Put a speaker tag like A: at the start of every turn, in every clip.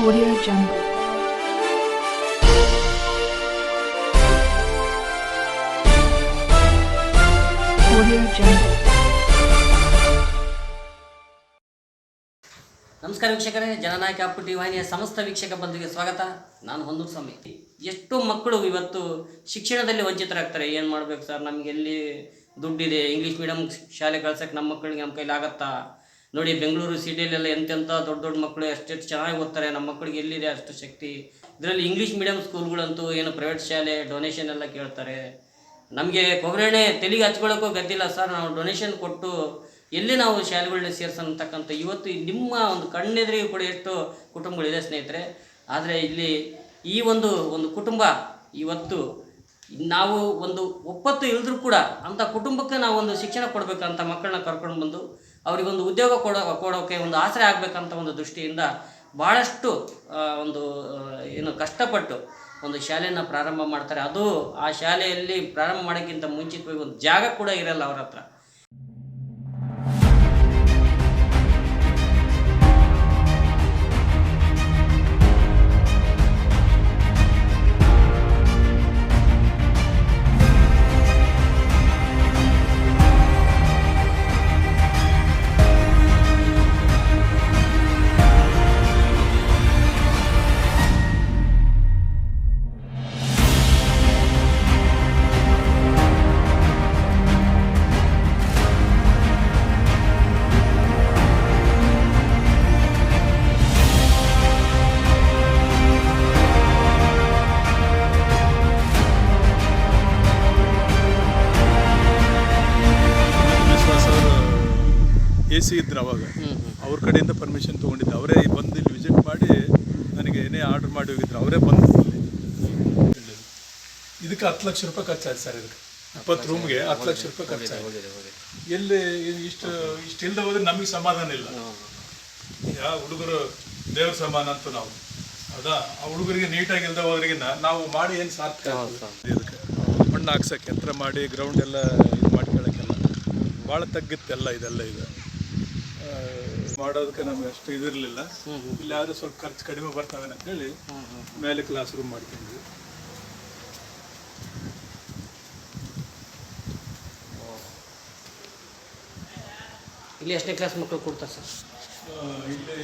A: Audio Jungle.
B: ನಮಸ್ಕಾರ ವೀಕ್ಷಕರೇ, ಜನನಾಯಕ ಅಪ್ಪು ವಾಹಿನಿಯ ಸಮಸ್ತ ವೀಕ್ಷಕ ಬಂಧುಗೆ ಸ್ವಾಗತ. ನಾನು ಹೊಂದೂರು ಸ್ವಾಮಿ. ಎಷ್ಟು ಮಕ್ಕಳು ಇವತ್ತು ಶಿಕ್ಷಣದಲ್ಲಿ ವಂಚಿತರಾಗ್ತಾರೆ? ಏನು ಮಾಡ್ಬೇಕು ಸರ್? ನಮಗೆ ಎಲ್ಲಿ ದುಡ್ಡಿದೆ? ಇಂಗ್ಲೀಷ್ ಮೀಡಿಯಮ್ ಶಾಲೆ ಕಳ್ಸಕ್ಕೆ ನಮ್ಮ ಮಕ್ಕಳಿಗೆ ನಮ್ಮ ಕೈಲಿ ಆಗತ್ತಾ? ನೋಡಿ, ಬೆಂಗಳೂರು ಸಿಟಿಯಲ್ಲೆಲ್ಲ ಎಂತೆಂಥ ದೊಡ್ಡ ದೊಡ್ಡ ಮಕ್ಕಳು ಎಷ್ಟೆಷ್ಟು ಚೆನ್ನಾಗಿ ಓದ್ತಾರೆ, ನಮ್ಮ ಮಕ್ಕಳಿಗೆ ಎಲ್ಲಿದೆ ಅಷ್ಟು ಶಕ್ತಿ? ಇದರಲ್ಲಿ ಇಂಗ್ಲೀಷ್ ಮೀಡಿಯಂ ಸ್ಕೂಲ್ಗಳಂತೂ ಏನು ಪ್ರೈವೇಟ್ ಶಾಲೆ ಡೊನೇಷನ್ ಎಲ್ಲ ಕೇಳ್ತಾರೆ. ನಮಗೆ ಕೊಗರಣೆ ತೆಲಿಗೆ ಹಚ್ಕೊಳ್ಳೋಕ್ಕೂ ಗದ್ದಿಲ್ಲ ಸರ್. ನಾವು ಡೊನೇಷನ್ ಕೊಟ್ಟು ಎಲ್ಲಿ ನಾವು ಶಾಲೆಗಳನ್ನ ಸೇರ್ಸಂತಕ್ಕಂಥ ಇವತ್ತು ನಿಮ್ಮ ಒಂದು ಕಣ್ಣೆದುರಿಗೆ ಕೂಡ ಎಷ್ಟು ಕುಟುಂಬಗಳಿದೆ ಸ್ನೇಹಿತರೆ. ಆದರೆ ಇಲ್ಲಿ ಈ ಒಂದು ಒಂದು ಕುಟುಂಬ ಇವತ್ತು ನಾವು ಒಂದು ಒಪ್ಪತ್ತು ಇಳಿದ್ರೂ ಕೂಡ ಅಂಥ ಕುಟುಂಬಕ್ಕೆ ನಾವು ಒಂದು ಶಿಕ್ಷಣ ಕೊಡಬೇಕಂತ ಮಕ್ಕಳನ್ನ ಕರ್ಕೊಂಡು ಬಂದು ಅವರಿಗೊಂದು ಉದ್ಯೋಗ ಕೊಡೋ ಕೊಡೋಕ್ಕೆ ಒಂದು ಆಸರೆ ಆಗಬೇಕಂತ ಒಂದು ದೃಷ್ಟಿಯಿಂದ ಭಾಳಷ್ಟು ಒಂದು ಏನು ಕಷ್ಟಪಟ್ಟು ಒಂದು ಶಾಲೆಯನ್ನು ಪ್ರಾರಂಭ ಮಾಡ್ತಾರೆ. ಅದು ಆ ಶಾಲೆಯಲ್ಲಿ ಪ್ರಾರಂಭ ಮಾಡೋಕ್ಕಿಂತ ಮುಂಚಿತವಾಗಿ ಒಂದು ಜಾಗ ಕೂಡ ಇರಲ್ಲ ಅವ್ರ ಹತ್ರ.
C: ಹತ್ತು ಲಕ್ಷ ರೂಪಾಯಿ ಖರ್ಚಾಯ್ತು ಸರ್ ಇದಕ್ಕೆ. ಇಪ್ಪತ್ತು ರೂಮ್ಗೆ ಹತ್ತು ಲಕ್ಷ ರೂಪಾಯಿ ಖರ್ಚಾಯ್ತು. ಎಲ್ಲಿ ಇಷ್ಟು ಇಷ್ಟು ಇಲ್ಲದೆ ಹೋದ್ರೆ ನಮಗೆ ಸಮಾಧಾನ ಇಲ್ಲ. ಯಾವ ಹುಡುಗರು ದೇವ್ರ ಸಮಾನ ಅಂತ ನಾವು. ಹೌದಾ ಆ ಹುಡುಗರಿಗೆ ನೀಟಾಗಿ ಇಲ್ಲದೆ ಹೋದ್ರಿಗಿನ್ನ ನಾವು ಮಾಡಿ ಏನು ಸಾಧ್ಯ? ಇದಕ್ಕೆ ಮಣ್ಣು ಹಾಕ್ಸೋಕೆ ಯಂತ್ರ ಮಾಡಿ ಗ್ರೌಂಡ್ ಎಲ್ಲ ಇದು ಮಾಡ್ಕೊಳ್ಳೋಕ್ಕೆಲ್ಲ ಭಾಳ ತಗ್ಗಿತ್ತೆಲ್ಲ ಇದೆಲ್ಲ ಇದು ಮಾಡೋದಕ್ಕೆ ನಮ್ಗೆ ಅಷ್ಟು ಇದಿರಲಿಲ್ಲ. ಇಲ್ಲಿ ಸ್ವಲ್ಪ ಖರ್ಚು ಕಡಿಮೆ ಬರ್ತಾವೆ ಅಂತೇಳಿ ಮೇಲೆ ಕ್ಲಾಸ್ ರೂಮ್ ಮಾಡ್ಕೊಂಡ್ವಿ
B: ಇಲ್ಲಿ ಎಷ್ಟನೇ ಕ್ಲಾಸ್ ಮಕ್ಕಳು ಕೊಡ್ತಾರೆ ಸರ್?
C: ಇಲ್ಲಿ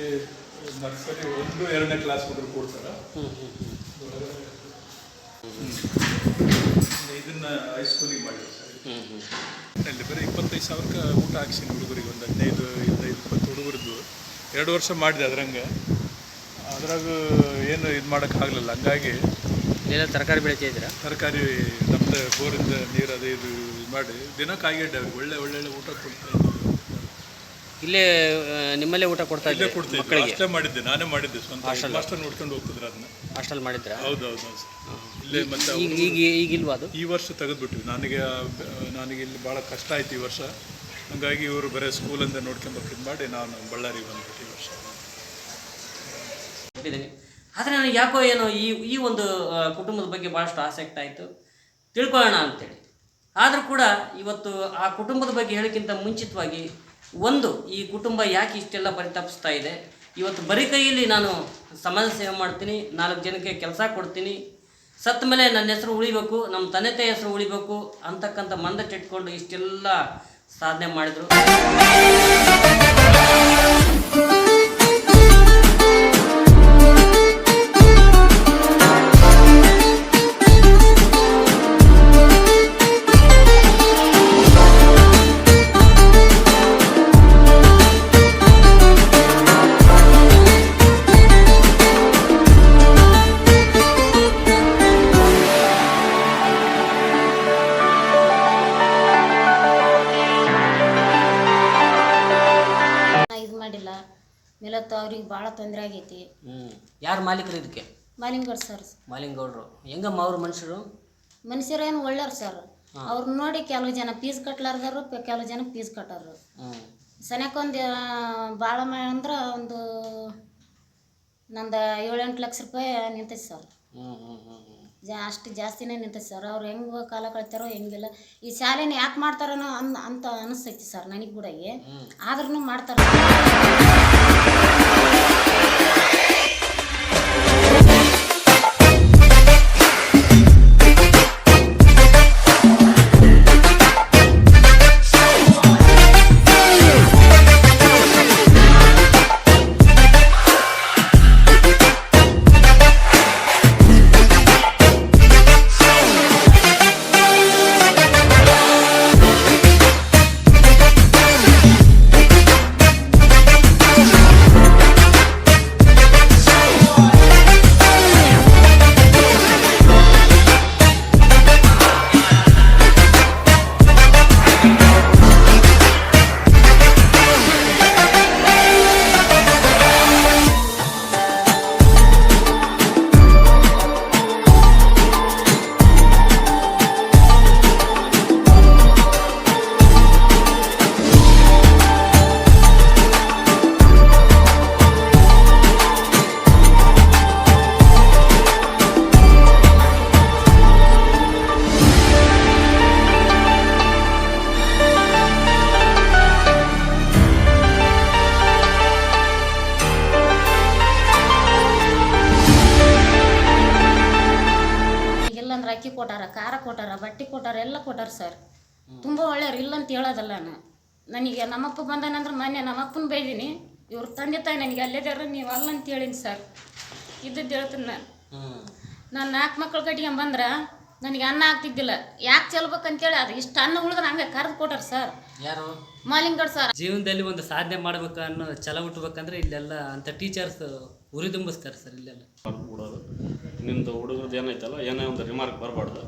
C: ನರ್ಸರಿ ಒಂದು ಎರಡನೇ ಕ್ಲಾಸ್ ಮಕ್ಕಳು ಕೊಡ್ತಾರೆ. ಇದನ್ನ ಹೈಸ್ಕೂಲಿಗೆ ಮಾಡಿದ್ರು ಸರ್. ಅಲ್ಲಿ ಬರೀ ಇಪ್ಪತ್ತೈದು ಸಾವಿರಕ್ಕೆ ಊಟ ಹಾಕ್ಸಿನಿ ಹುಡುಗರಿಗೆ ಒಂದು ಹದಿನೈದು ಹದಿನೈದು ಇಪ್ಪತ್ತು ಹುಡುಗರದ್ದು. ಎರಡು ವರ್ಷ ಮಾಡಿದೆ ಅದ್ರಂಗೆ. ಅದ್ರಾಗ ಏನು ಇದು ಮಾಡೋಕ್ಕಾಗಲಿಲ್ಲ ಹಂಗಾಗಿ
B: ಏನೋ ತರಕಾರಿ ಬೆಳಿತಾ ಇದ್ದೀರಾ?
C: ತರಕಾರಿ ನಮ್ಮದು ಬೋರಿಂದ ನೀರು ಅದು ಇದು ಇದು ಮಾಡಿ ದಿನಕ್ಕೆ ಆಗಿಡ್ಡೆ ಅವ್ರಿಗೆ. ಒಳ್ಳೆ ಒಳ್ಳೆ ಊಟ ಕೊಡ್ತಾ ಇದ್ವಿ
B: ಇಲ್ಲೇ ನಿಮ್ಮಲ್ಲೇ ಊಟ ಕೊಡ್ತಾ
C: ಇದ್ದೆ
B: ಮಕ್ಕಳಿಗೆ?
C: ಅಷ್ಟೇ ಮಾಡಿದ್ದೆ ನಾನೇ ಮಾಡಿದ್ದೆ ಸ್ವಂತ ಮಾಸ್ಟರ್ ನೋಡ್ಕೊಂಡು ಹೋಗ್ತಿದ್ರು ಅದನ್ನ.
B: ಹಾಸ್ಟೆಲ್ ಮಾಡಿದ್ರಾ?
C: ಹೌದು ಹೌದು. ಹೌದು. ಇಲ್ಲೇ ಮತ್ತೆ
B: ಈಗ ಈಗ ಈಗಿಲ್ವಾ ಅದು?
C: ಈ ವರ್ಷ ತೆಗೆದ್ಬಿಟ್ವಿ. ನನಗೆ ನನಗೆ ಇಲ್ಲಿ ಭಾಳ ಕಷ್ಟ ಆಯ್ತು ಈ ವರ್ಷ. ಹಂಗಾಗಿ ಇವರು ಬರೀ ಸ್ಕೂಲಿಂದ ನೋಡ್ಕೊಂಬರ್ಕಿದ್ ಮಾಡಿ ನಾನು ಬಳ್ಳಾರಿಗೆ ಬಂದ್ಬಿಟ್ಟು ಈ ವರ್ಷ.
B: ಆದ್ರೆ ನನಗೆ ಯಾಕೋ ಏನೋ ಈ ಈ ಒಂದು ಕುಟುಂಬದ ಬಗ್ಗೆ ಭಾಳಷ್ಟು ಆಸಕ್ತಿ ಆಯಿತು ತಿಳ್ಕೊಳ್ಳೋಣ ಅಂತೇಳಿ. ಆದರೂ ಕೂಡ ಇವತ್ತು ಆ ಕುಟುಂಬದ ಬಗ್ಗೆ ಹೇಳೋಕ್ಕಿಂತ ಮುಂಚಿತವಾಗಿ ಒಂದು, ಈ ಕುಟುಂಬ ಯಾಕೆ ಇಷ್ಟೆಲ್ಲ ಪರಿತಾಪಿಸ್ತಾ ಇದೆ? ಇವತ್ತು ಬರೀ ಕೈಯಲ್ಲಿ ನಾನು ಸಮಾಜ ಸೇವೆ ಮಾಡ್ತೀನಿ, ನಾಲ್ಕು ಜನಕ್ಕೆ ಕೆಲಸ ಕೊಡ್ತೀನಿ ಸತ್ತ ಮೇಲೆ ನನ್ನ ಹೆಸರು ಉಳಿಬೇಕು, ನಮ್ಮ ತಂದೆ ತಾಯಿ ಹೆಸರು ಉಳಿಬೇಕು ಅಂತಕ್ಕಂಥ ಚಿಟ್ಕೊಂಡು ಇಷ್ಟೆಲ್ಲ ಸಾಧನೆ ಮಾಡಿದರು.
D: ಅವ್ರಿಗೆ ಭಾಳ ತೊಂದರೆ ಆಗೈತಿ.
B: ಯಾರು ಮಾಲೀಕರು ಇದಕ್ಕೆ?
D: ಮಾಲಿಂಗೌಡ್ ಸರ್.
B: ಮಾಲಿಂಗೌಡರು. ಹೆಂಗಮ್ಮ ಅವ್ರ ಮನುಷ್ಯರು?
D: ಮನುಷ್ಯರೇನು ಒಳ್ಳೆಯವ್ರು ಸರ್. ಅವ್ರು ನೋಡಿ ಕೆಲವು ಜನ ಫೀಸ್ ಕಟ್ಲಾರ್ದಾರು ಪ- ಕೆಲವು ಜನ ಫೀಸ್ ಕಟ್ಟೋರು.
B: ಹ್ಞೂ
D: ಸನ್ಯಾಕೊಂದು ಭಾಳ ಮ ಅಂದ್ರೆ ಒಂದು ನಂದು ಏಳೆಂಟು ಲಕ್ಷ ರೂಪಾಯಿ ನಿಂತೈತೆ ಸರ್.
B: ಹ್ಞೂ ಹ್ಞೂ ಹ್ಞೂ ಹ್ಞೂ
D: ಜಾ ಅಷ್ಟು ಜಾಸ್ತಿನೇ ನಿಂತೈತೆ ಸರ್. ಅವ್ರು ಹೆಂಗೆ ಕಾಲ ಕಳಿತಾರೋ ಹೆಂಗಿಲ್ಲ. ಈ ಶಾಲೆನ ಯಾಕೆ ಮಾಡ್ತಾರನೋ ಅನ್ ಅಂತ ಅನಿಸ್ತೈತಿ ಸರ್ ನನಗೆ ಕೂಡ. ಆದ್ರೂ ಮಾಡ್ತಾರೆ. ಸರ್. ತುಂಬ ಒಳ್ಳೆಯವ್ರು ಇಲ್ಲ ಅಂತ ಹೇಳೋದಲ್ಲ ನಾನು. ನನಗೆ ನಮ್ಮಪ್ಪ ಬಂದನಂದ್ರೆ ಮೊನ್ನೆ ನಮ್ಮಪ್ಪನ ಬೈದೀನಿ. ಇವ್ರ ತಂದೆ ತಾಯಿ ನನಗೆ ಅಲ್ಲೇದಾರ ನೀವು ಅಲ್ಲ ಅಂತ ಹೇಳೀನಿ ಸರ್. ಇದ್ದದ್ದು ಹೇಳ್ತೀನಿ ನಾನು. ನಾನು ನಾಲ್ಕು ಮಕ್ಳು ಕಟ್ಕೊಂಬಂದ್ರೆ ನನಗೆ ಅನ್ನ ಆಗ್ತಿದ್ದಿಲ್ಲ. ಯಾಕೆ ಚೆಲ್ಬೇಕಂತೇಳಿ ಅದು ಇಷ್ಟು ಅನ್ನ ಉಳಿದ್ರೆ ಹಂಗೆ ಕರೆದು ಕೊಟ್ಟಾರ ಸರ್.
B: ಯಾರು?
D: ಮಾಲಿಂಗಡ್ ಸರ್.
E: ಜೀವನದಲ್ಲಿ ಒಂದು ಸಾಧನೆ ಮಾಡ್ಬೇಕು ಅನ್ನೋ ಛಲ ಹುಟ್ಟಬೇಕಂದ್ರೆ ಇಲ್ಲೆಲ್ಲ ಅಂತ ಟೀಚರ್ಸ್ ಉರಿದುಂಬಿಸ್ತಾರೆ ಸರ್ ಇಲ್ಲೆಲ್ಲ.
F: ನಿಮ್ದು ನಿಮ್ಮದು ಹುಡುಗರದ್ದು ಏನೈತಲ್ಲ ಏನೇ ಒಂದು ರಿಮಾರ್ಕ್ ಬರಬಾರ್ದು.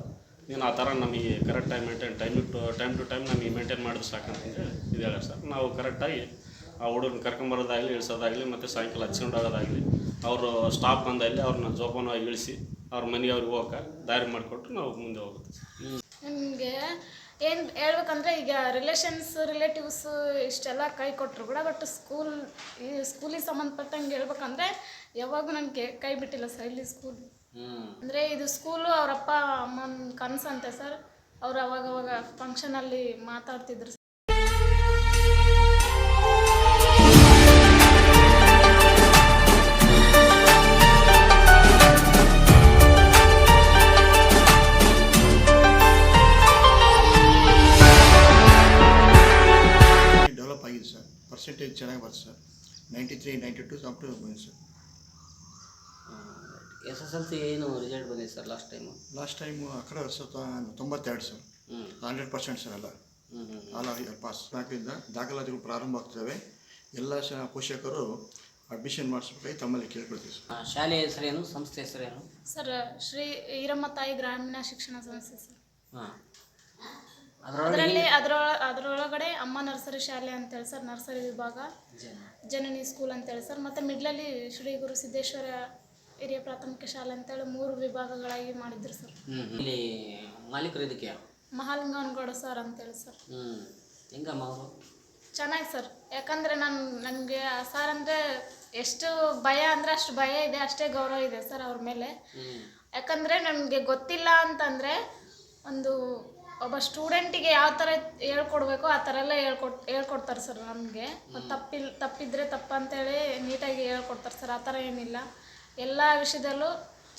F: ನೀನು ಆ ಥರ ನಮಗೆ ಕರೆಕ್ಟಾಗಿ maintain time to time to time ನಮಗೆ ಮೇಂಟೈನ್ ಮಾಡಿದ್ರೆ ಸಾಕಂತಂದ್ರೆ ಇದು ಹೇಳ ಸರ್. ನಾವು ಕರೆಕ್ಟಾಗಿ ಆ ಹುಡುಗನ ಕರ್ಕೊಂಬರೋದಾಗಲಿ ಇಳಿಸೋದಾಗಲಿ, ಮತ್ತು ಸಾಯಂಕಾಲ ಹಚ್ಕೊಂಡು ಹೋಗೋದಾಗಲಿ, ಅವರು ಸ್ಟಾಪ್ ಬಂದಲ್ಲಿ ಅವ್ರನ್ನ ಜೋಪಾನವಾಗಿ ಇಳಿಸಿ ಅವ್ರ ಮನೆಗೆ ಅವ್ರಿಗೆ ಹೋಗಕ್ಕೆ ದಾರಿ ಮಾಡಿಕೊಟ್ಟು ನಾವು ಮುಂದೆ ಹೋಗುತ್ತೆ
G: ನಿಮಗೆ ಏನು ಹೇಳ್ಬೇಕಂದ್ರೆ ಈಗ ರಿಲೇಷನ್ಸ್ ರಿಲೇಟಿವ್ಸ್ ಇಷ್ಟೆಲ್ಲ ಕೈ ಕೊಟ್ಟರು ಕೂಡ ಬಟ್ ಸ್ಕೂಲ್ ಈ ಸ್ಕೂಲಿಗೆ ಸಂಬಂಧಪಟ್ಟಂಗೆ ಹೇಳ್ಬೇಕಂದ್ರೆ ಯಾವಾಗೂ ನನಗೆ ಕೈ ಬಿಟ್ಟಿಲ್ಲ ಸರ್ ಇಲ್ಲಿ ಸ್ಕೂಲ್ ಅಂದರೆ ಇದು ಸ್ಕೂಲು ಅವರಪ್ಪ ಅಮ್ಮನ ಕನಸಂತೆ ಸರ್ ಅವ್ರು ಅವಾಗ ಫಂಕ್ಷನಲ್ಲಿ ಮಾತಾಡ್ತಿದ್ರು
H: ಡೆವಲಪ್ ಆಗಿದೆ ಸರ್ ಪರ್ಸೆಂಟೇಜ್ ಚೆನ್ನಾಗಿ ಬರುತ್ತೆ sir ninety three ninety two up to ಬಂದಿದೆ sir
B: S S L C ಏನು ರಿಸಲ್ಟ್ ಬಂದಿದೆ sir last time
H: last time ಆ ಕಡೆ ತ- ತೊಂಬತ್ತೆರಡು ಸರ್
B: ಹ್ಞೂ
H: ಹಂಡ್ರೆಡ್ ಪರ್ಸೆಂಟ್ ಸರ್ ಅಲ್ಲ
B: ಹ್ಞೂ ಹ್ಞೂ
H: ಆಲ್ ಆರ್ ಪಾಸ್ ನಾಲ್ಕರಿಂದ ದಾಖಲಾತಿಗಳು ಪ್ರಾರಂಭ ಆಗ್ತವೆ. ಎಲ್ಲ ಶ ಪೋಷಕರು ಅಡ್ಮಿಷನ್ ಮಾಡಿಸ್ಬೇಕಾಗಿ ತಮ್ಮಲ್ಲಿ ಕೇಳ್ಕೊಳ್ತೀವಿ ಸರ್
B: ಆ, ಶಾಲೆಯ ಹೆಸರೇನು ಸಂಸ್ಥೆ ಹೆಸರೇನು?
G: ಸರ್ ಶ್ರೀ ಈರಮ್ಮ ತಾಯಿ ಗ್ರಾಮೀಣ ಶಿಕ್ಷಣ ಸಂಸ್ಥೆ ಸರ್
B: ಹಾಂ. ಅದರೊಳಗೆ
G: ಅದರಲ್ಲಿ ಅದರೊಳ ಅದರೊಳಗಡೆ ಅಮ್ಮ ನರ್ಸರಿ ಶಾಲೆ ಅಂತೇಳಿ ಸರ್ ನರ್ಸರಿ ವಿಭಾಗ ಜನನಿ ಸ್ಕೂಲ್ ಅಂತೇಳಿ ಸರ್ ಮತ್ತು ಮಿಡ್ಲಲ್ಲಿ ಶ್ರೀ ಗುರು ಸಿದ್ದೇಶ್ವರ ಹಿರಿಯ ಪ್ರಾಥಮಿಕ ಶಾಲೆ ಅಂತೇಳಿ ಮೂರು ವಿಭಾಗಗಳಾಗಿ ಮಾಡಿದ್ರು ಸರ್.
B: ಇಲ್ಲಿ ಮಾಲೀಕರು ಇದಕ್ಕೆ?
G: ಮಹಾಲಿಂಗನಗೌಡ ಸರ್ ಅಂತೇಳಿ ಸರ್.
B: ಹ್ಮ್. ಹೆಂಗಮ್ಮ ಅವರು?
G: ಚೆನ್ನಾಗಿ ಸರ್. ಯಾಕಂದರೆ ನಾನು ನನಗೆ ಸರ್ ಅಂದರೆ ಎಷ್ಟು ಭಯ ಅಂದರೆ ಅಷ್ಟು ಭಯ ಇದೆ ಅಷ್ಟೇ ಗೌರವ ಇದೆ ಸರ್ ಅವ್ರ ಮೇಲೆ.
B: ಯಾಕಂದ್ರೆ
G: ಯಾಕಂದರೆ ನನಗೆ ಗೊತ್ತಿಲ್ಲ ಅಂತಂದರೆ ಒಂದು ಒಬ್ಬ ಸ್ಟೂಡೆಂಟಿಗೆ ಯಾವ ಥರ ಹೇಳ್ಕೊಡ್ಬೇಕು ಆ ಥರ ಎಲ್ಲ ಹೇಳ್ಕೊಟ್ ಹೇಳ್ಕೊಡ್ತಾರೆ ಸರ್ ನಮಗೆ ತಪ್ಪಿಲ್ ತಪ್ಪಿದ್ರೆ ತಪ್ಪಂತೇಳಿ ನೀಟಾಗಿ ಹೇಳ್ಕೊಡ್ತಾರೆ ಸರ್ ಆ ಥರ ಏನಿಲ್ಲ. ಎಲ್ಲ ವಿಷಯದಲ್ಲೂ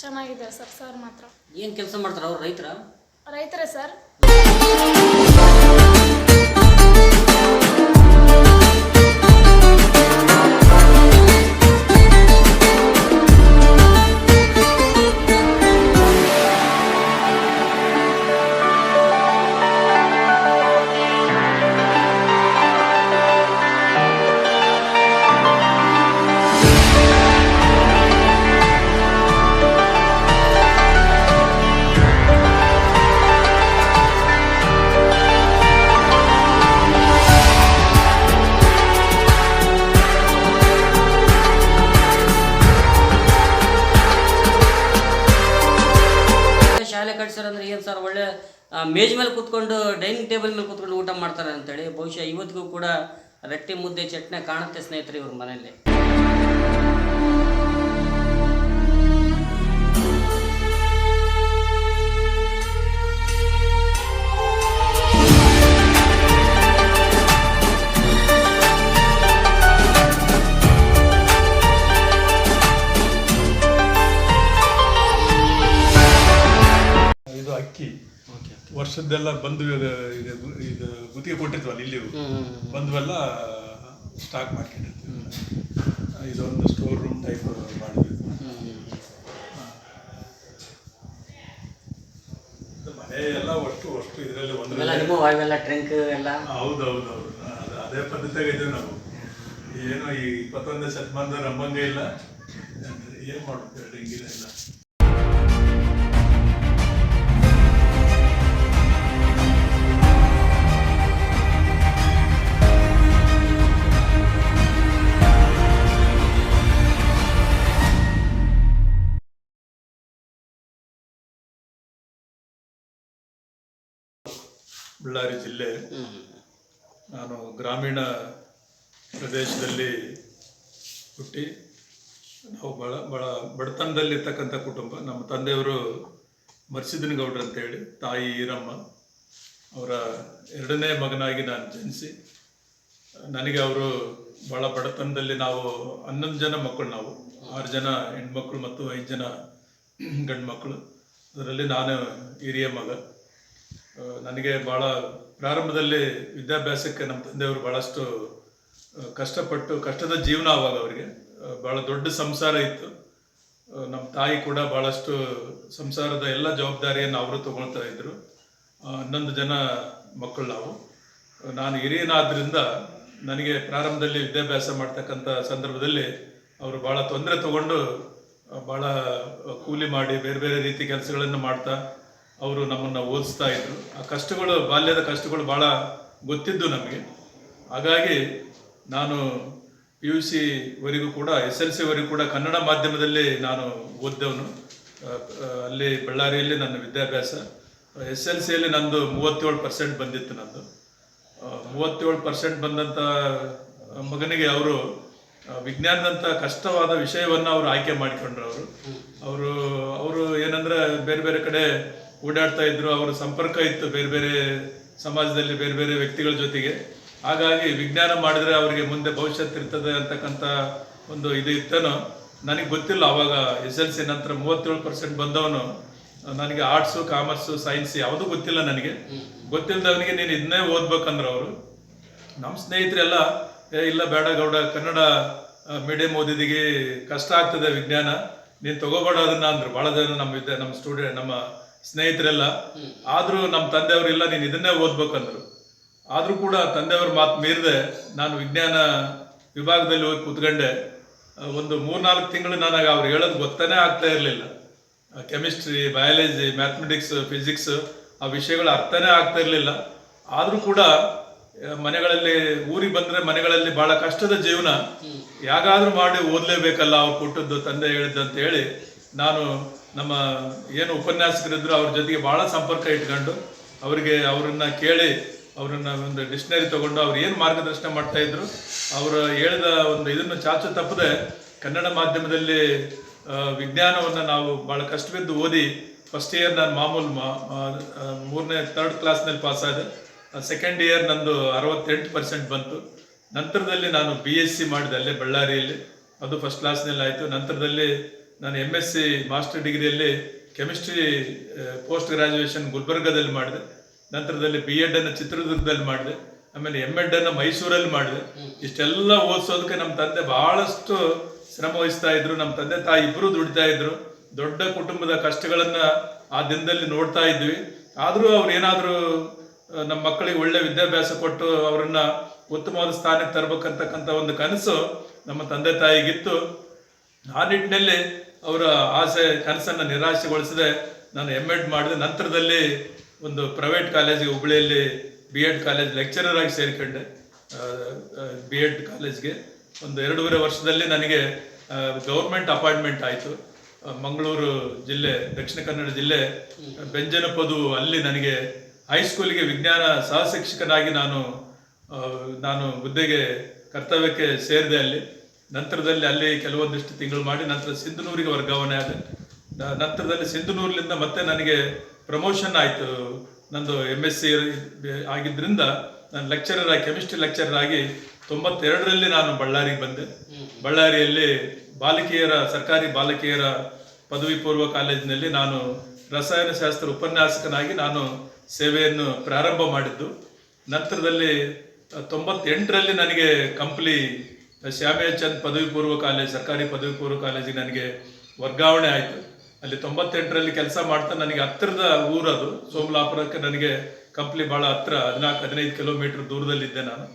G: ಚೆನ್ನಾಗಿದ್ದಾರೆ ಸರ್ ಸರ್ ಮಾತ್ರ.
B: ಏನು ಕೆಲಸ ಮಾಡ್ತಾರೆ ಅವ್ರು ರೈತರ?
G: ರೈತರೇ ಸರ್.
B: ಮಾಡ್ತಾರೆ ಅಂತೇಳಿ ಬಹುಶಃ ಇವತ್ತಿಗೂ ಕೂಡ ರಟ್ಟಿ ಮುದ್ದೆ ಚಟ್ನಿ ಕಾಣುತ್ತೆ ಸ್ನೇಹಿತರೆ ಇವ್ರ ಮನೆಯಲ್ಲಿ.
C: ಇದು ಅಕ್ಕಿ. ವರ್ಷದ್ದೆಲ್ಲ ಬಂದು ಇದು ಕೊಟ್ಟಿರ್ತೀವಲ್ಲ ಇಲ್ಲಿ ಬಂದವೆಲ್ಲ ಸ್ಟಾಕ್ ಮಾಡ್ಕೊಂಡಿರ್ತೀವಿ ಇದೊಂದು ಸ್ಟೋರ್ ರೂಮ್ ಟೈಪ್ ಮಾಡಿದ್ವಿ. ಮನೆ ಎಲ್ಲ ಅಷ್ಟು ಅಷ್ಟು ಇದರಲ್ಲಿ ಒಂದು
B: ಟ್ರಂಕ್ ಎಲ್ಲ?
C: ಹೌದು ಹೌದು. ಹೌದು ಅದು ಪದ್ಧತಿಯಾಗ ಇದ್ದೀವಿ ನಾವು. ಏನೋ ಈ ಇಪ್ಪತ್ತೊಂದನೇ ಶತಮಾನದ ನಂಬಂಗೆ ಇಲ್ಲ. ಏನು ಮಾಡ್ಬೇಕು ಬಳ್ಳಾರಿ ಜಿಲ್ಲೆ, ನಾನು ಗ್ರಾಮೀಣ ಪ್ರದೇಶದಲ್ಲಿ ಹುಟ್ಟಿ, ನಾವು ಬಳ ಬಳ, ಬಡತನದಲ್ಲಿರ್ತಕ್ಕಂಥ ಕುಟುಂಬ. ನಮ್ಮ ತಂದೆಯವರು ಮರ್ಸಿದಿನ ಗೌಡ್ರು ಅಂತೇಳಿ, ತಾಯಿ ಈರಮ್ಮ. ಅವರ ಎರಡನೇ ಮಗನಾಗಿ ನಾನು ಜನಿಸಿ, ನನಗೆ ಅವರು ಭಾಳ ಬಡತನದಲ್ಲಿ ನಾವು ಹನ್ನೊಂದು ಜನ ಮಕ್ಕಳು ನಾವು. ಆರು ಜನ ಹೆಣ್ಮಕ್ಳು ಮತ್ತು ಐದು ಜನ ಗಂಡು ಮಕ್ಕಳು ಅದರಲ್ಲಿ ನಾನು ಹಿರಿಯ ಮಗ. ನನಗೆ ಭಾಳ ಪ್ರಾರಂಭದಲ್ಲಿ ವಿದ್ಯಾಭ್ಯಾಸಕ್ಕೆ ನಮ್ಮ ತಂದೆಯವರು ಭಾಳಷ್ಟು ಕಷ್ಟಪಟ್ಟು, ಕಷ್ಟದ ಜೀವನ ಆವಾಗ ಅವರಿಗೆ. ಭಾಳ ದೊಡ್ಡ ಸಂಸಾರ ಇತ್ತು. ನಮ್ಮ ತಾಯಿ ಕೂಡ ಭಾಳಷ್ಟು ಸಂಸಾರದ ಎಲ್ಲ ಜವಾಬ್ದಾರಿಯನ್ನು ಅವರು ತಗೊಳ್ತಾ ಇದ್ದರು ಹನ್ನೊಂದು ಜನ ಮಕ್ಕಳು ನಾವು. ನಾನು ಹಿರಿಯನಾದ್ರಿಂದ ನನಗೆ ಪ್ರಾರಂಭದಲ್ಲಿ ವಿದ್ಯಾಭ್ಯಾಸ ಮಾಡ್ತಕ್ಕಂಥ ಸಂದರ್ಭದಲ್ಲಿ ಅವರು ಭಾಳ ತೊಂದರೆ ತಗೊಂಡು ಭಾಳ ಕೂಲಿ ಮಾಡಿ ಬೇರೆ ಬೇರೆ ರೀತಿ ಕೆಲಸಗಳನ್ನು ಮಾಡ್ತಾ ಅವರು ನಮ್ಮನ್ನು ಓದಿಸ್ತಾ ಇದ್ರು. ಆ ಕಷ್ಟಗಳು, ಬಾಲ್ಯದ ಕಷ್ಟಗಳು ಭಾಳ ಗೊತ್ತಿದ್ದು ನಮಗೆ. ಹಾಗಾಗಿ ನಾನು ಪಿ ಯು ಸಿವರೆಗೂ ಕೂಡ ಎಸ್ ಎಲ್ ಸಿವರೆಗೂ ಕೂಡ ಕನ್ನಡ ಮಾಧ್ಯಮದಲ್ಲಿ ನಾನು ಓದ್ದವನು. ಅಲ್ಲಿ ಬಳ್ಳಾರಿಯಲ್ಲಿ ನನ್ನ ವಿದ್ಯಾಭ್ಯಾಸ. ಎಸ್ ಎಲ್ ಸಿಯಲ್ಲಿ ನಂದು ಮೂವತ್ತೇಳು ಪರ್ಸೆಂಟ್ ಬಂದಿತ್ತು ನಂದು. ಮೂವತ್ತೇಳು ಪರ್ಸೆಂಟ್ ಬಂದಂಥ ಮಗನಿಗೆ ಅವರು ವಿಜ್ಞಾನದಂಥ ಕಷ್ಟವಾದ ವಿಷಯವನ್ನು ಅವರು ಆಯ್ಕೆ ಮಾಡಿಕೊಂಡ್ರು ಅವರು. ಅವರು ಅವರು ಏನಂದ್ರೆ ಬೇರೆ ಬೇರೆ ಕಡೆ ಓಡಾಡ್ತಾ ಇದ್ರು, ಅವರ ಸಂಪರ್ಕ ಇತ್ತು ಬೇರೆ ಬೇರೆ ಸಮಾಜದಲ್ಲಿ ಬೇರೆ ಬೇರೆ ವ್ಯಕ್ತಿಗಳ ಜೊತೆಗೆ. ಹಾಗಾಗಿ ವಿಜ್ಞಾನ ಮಾಡಿದ್ರೆ ಅವರಿಗೆ ಮುಂದೆ ಭವಿಷ್ಯತ್ ಇರ್ತದೆ ಅಂತಕ್ಕಂಥ ಒಂದು ಇದು ಇತ್ತನೋ. ನನಗೆ ಗೊತ್ತಿಲ್ಲ, ಅವಾಗ ಎಸ್ ಎಲ್ ಸಿ ನಂತರ ಮೂವತ್ತೇಳು ಪರ್ಸೆಂಟ್ ಬಂದವನು. ನನಗೆ ಆರ್ಟ್ಸು ಕಾಮರ್ಸು ಸೈನ್ಸ್ ಯಾವುದೂ ಗೊತ್ತಿಲ್ಲ ನನಗೆ. ಗೊತ್ತಿಲ್ಲದವನಿಗೆ ನೀನು ಇದನ್ನೇ ಓದ್ಬೇಕಂದ್ರೆ ಅವರು. ನಮ್ಮ ಸ್ನೇಹಿತರೆಲ್ಲ ಇಲ್ಲ ಬೇಡ ಗೌಡ, ಕನ್ನಡ ಮೀಡಿಯಂ ಓದಿದಿಗೆ ಕಷ್ಟ ಆಗ್ತದೆ ವಿಜ್ಞಾನ. ನೀನು ತಗೋಬೇಡ ಅದನ್ನ ಅಂದ್ರು. ಭಾಳ ಜನ ನಮ್ಮ ವಿದ್ಯಾ, ನಮ್ಮ ಸ್ಟೂಡೆಂಟ್ ನಮ್ಮ ಸ್ನೇಹಿತರೆಲ್ಲ ಆದರೂ ನಮ್ಮ ತಂದೆಯವರು ಇಲ್ಲ ನೀನು ಇದನ್ನೇ ಓದ್ಬೇಕಂದ್ರು. ಆದರೂ ಕೂಡ ತಂದೆಯವ್ರ ಮಾತು ಮೀರಿದೆ ನಾನು ವಿಜ್ಞಾನ ವಿಭಾಗದಲ್ಲಿ ಹೋಗಿ ಕೂತ್ಕೊಂಡೆ. ಒಂದು ಮೂರ್ನಾಲ್ಕು ತಿಂಗಳು ನನಗೆ ಅವ್ರು ಹೇಳೋದು ಗೊತ್ತಾನೇ ಆಗ್ತಾ ಇರಲಿಲ್ಲ. ಕೆಮಿಸ್ಟ್ರಿ ಬಯಾಲಜಿ ಮ್ಯಾಥಮೆಟಿಕ್ಸ್ ಫಿಸಿಕ್ಸ್ ಆ ವಿಷಯಗಳು ಅರ್ಥನೇ ಆಗ್ತಾ ಇರಲಿಲ್ಲ. ಆದರೂ ಕೂಡ ಮನೆಗಳಲ್ಲಿ ಊರಿಗೆ ಬಂದರೆ ಮನೆಗಳಲ್ಲಿ ಭಾಳ ಕಷ್ಟದ ಜೀವನ. ಯಾಗಾದ್ರೂ ಮಾಡಿ ಓದಲೇಬೇಕಲ್ಲ ಅವ್ರು ಕೊಟ್ಟದ್ದು ತಂದೆ ಹೇಳಿದ್ದು ಅಂತ ಹೇಳಿ ನಾನು ನಮ್ಮ ಏನು ಉಪನ್ಯಾಸಕರಿದ್ರು ಅವ್ರ ಜೊತೆಗೆ ಭಾಳ ಸಂಪರ್ಕ ಇಟ್ಕೊಂಡು ಅವರಿಗೆ ಅವರನ್ನ ಕೇಳಿ ಅವರನ್ನ ಒಂದು ಡಿಕ್ಷನರಿ ತಗೊಂಡು ಅವ್ರು ಏನು ಮಾರ್ಗದರ್ಶನ ಮಾಡ್ತಾ ಇದ್ರು, ಅವರು ಹೇಳಿದ ಒಂದು ಇದನ್ನು ಚಾಚು ತಪ್ಪದೆ ಕನ್ನಡ ಮಾಧ್ಯಮದಲ್ಲಿ ವಿಜ್ಞಾನವನ್ನು ನಾವು ಭಾಳ ಕಷ್ಟಬಿದ್ದು ಓದಿ ಫಸ್ಟ್ ಇಯರ್ ನಾನು ಮಾಮೂಲು ಮಾ ಮೂರನೇ ತರ್ಡ್ ಕ್ಲಾಸ್ನಲ್ಲಿ ಪಾಸಾದೆ ಸೆಕೆಂಡ್ ಇಯರ್ ನಂದು ಅರವತ್ತೆಂಟು ಪರ್ಸೆಂಟ್ ಬಂತು. ನಂತರದಲ್ಲಿ ನಾನು ಬಿ ಎಸ್ ಸಿ ಮಾಡಿದೆ ಅಲ್ಲೇ ಬಳ್ಳಾರಿಯಲ್ಲಿ. ಅದು ಫಸ್ಟ್ ಕ್ಲಾಸ್ನಲ್ಲಿ ಆಯಿತು ನಂತರದಲ್ಲಿ ನಾನು ಎಂ ಎಸ್ ಸಿ ಮಾಸ್ಟರ್ ಡಿಗ್ರಿಯಲ್ಲಿ ಕೆಮಿಸ್ಟ್ರಿ ಪೋಸ್ಟ್ ಗ್ರಾಜುಯೇಷನ್ ಗುಲ್ಬರ್ಗದಲ್ಲಿ ಮಾಡಿದೆ. ನಂತರದಲ್ಲಿ ಬಿ ಎಡ್ ಅನ್ನು ಚಿತ್ರದುರ್ಗದಲ್ಲಿ ಮಾಡಿದೆ. ಆಮೇಲೆ ಎಂ ಎಡ್ ಅನ್ನು ಮೈಸೂರಲ್ಲಿ ಮಾಡಿದೆ. ಇಷ್ಟೆಲ್ಲ ಓದಿಸೋದಕ್ಕೆ ನಮ್ಮ ತಂದೆ ಬಹಳಷ್ಟು ಶ್ರಮ ವಹಿಸ್ತಾ ಇದ್ರು. ನಮ್ಮ ತಂದೆ ತಾಯಿ ಇಬ್ಬರು ದುಡಿತಾ ಇದ್ರು. ದೊಡ್ಡ ಕುಟುಂಬದ ಕಷ್ಟಗಳನ್ನು ಆ ದಿನದಲ್ಲಿ ನೋಡ್ತಾ ಇದ್ವಿ. ಆದರೂ ಅವ್ರು ಏನಾದರೂ ನಮ್ಮ ಮಕ್ಕಳಿಗೆ ಒಳ್ಳೆ ವಿದ್ಯಾಭ್ಯಾಸ ಕೊಟ್ಟು ಅವರನ್ನ ಉತ್ತಮವಾದ ಸ್ಥಾನಕ್ಕೆ ತರಬೇಕಂತಕ್ಕಂಥ ಒಂದು ಕನಸು ನಮ್ಮ ತಂದೆ ತಾಯಿಗಿತ್ತು. ಆ ನಿಟ್ಟಿನಲ್ಲಿ ಅವರ ಆಸೆ ಕನಸನ್ನು ನಿರಾಶೆಗೊಳಿಸದೆ ನಾನು ಎಂ ಎಡ್ ಮಾಡಿದೆ ನಂತರದಲ್ಲಿ ಒಂದು ಪ್ರೈವೇಟ್ ಕಾಲೇಜಿಗೆ ಹುಬ್ಬಳ್ಳಿಯಲ್ಲಿ ಬಿ ಎಡ್ ಕಾಲೇಜ್ ಲೆಕ್ಚರರ್ ಆಗಿ ಸೇರಿಕೊಂಡೆ. ಬಿ ಎಡ್ ಕಾಲೇಜ್ಗೆ ಒಂದು ಎರಡೂವರೆ ವರ್ಷದಲ್ಲಿ ನನಗೆ ಗೌರ್ಮೆಂಟ್ ಅಪಾಯಿಂಟ್ಮೆಂಟ್ ಆಯಿತು. ಮಂಗಳೂರು ಜಿಲ್ಲೆ, ದಕ್ಷಿಣ ಕನ್ನಡ ಜಿಲ್ಲೆ, ಬೆಂಜನಪದು ಅಲ್ಲಿ ನನಗೆ ಹೈಸ್ಕೂಲಿಗೆ ವಿಜ್ಞಾನ ಸಹ ಶಿಕ್ಷಕನಾಗಿ ನಾನು ನಾನು ಹುದ್ದೆಗೆ, ಕರ್ತವ್ಯಕ್ಕೆ ಸೇರಿದೆ ಅಲ್ಲಿ. ನಂತರದಲ್ಲಿ ಅಲ್ಲಿ ಕೆಲವೊಂದಿಷ್ಟು ತಿಂಗಳು ಮಾಡಿ ನಂತರ ಸಿಂಧನೂರಿಗೆ ವರ್ಗಾವಣೆ ಆದೆ. ನಂತರದಲ್ಲಿ ಸಿಂಧನೂರಿನಿಂದ ಮತ್ತೆ ನನಗೆ ಪ್ರಮೋಷನ್ ಆಯಿತು. ನಂದು ಎಂ ಎಸ್ ಸಿ ಆಗಿದ್ದರಿಂದ ನಾನು ಲೆಕ್ಚರರ್ ಆಗಿ ಕೆಮಿಸ್ಟ್ರಿ ಲೆಕ್ಚರರ್ ಆಗಿ ತೊಂಬತ್ತೆರಡರಲ್ಲಿ ನಾನು ಬಳ್ಳಾರಿಗೆ ಬಂದೆ. ಬಳ್ಳಾರಿಯಲ್ಲಿ ಬಾಲಕಿಯರ ಸರ್ಕಾರಿ ಬಾಲಕಿಯರ ಪದವಿ ಪೂರ್ವ ಕಾಲೇಜಿನಲ್ಲಿ ನಾನು ರಸಾಯನಶಾಸ್ತ್ರ ಉಪನ್ಯಾಸಕನಾಗಿ ನಾನು ಸೇವೆಯನ್ನು ಪ್ರಾರಂಭ ಮಾಡಿದ್ದು. ನಂತರದಲ್ಲಿ ತೊಂಬತ್ತೆಂಟರಲ್ಲಿ ನನಗೆ ಕಂಪ್ಲಿ ಶ್ಯಾಮೇ ಚಂದ್ ಪದವಿ ಪೂರ್ವ ಕಾಲೇಜ್, ಸರ್ಕಾರಿ ಪದವಿ ಪೂರ್ವ ಕಾಲೇಜಿಗೆ ನನಗೆ ವರ್ಗಾವಣೆ ಆಯಿತು. ಅಲ್ಲಿ ತೊಂಬತ್ತೆಂಟರಲ್ಲಿ ಕೆಲಸ ಮಾಡ್ತಾ ನನಗೆ ಹತ್ತಿರದ ಊರದು, ಸೋಮಲಾಪುರಕ್ಕೆ ನನಗೆ ಕಂಪ್ಲಿ ಭಾಳ ಹತ್ರ ಹದಿನಾಲ್ಕು, ಹದಿನೈದು ಕಿಲೋಮೀಟರ್ ದೂರದಲ್ಲಿದ್ದೆ ನಾನು.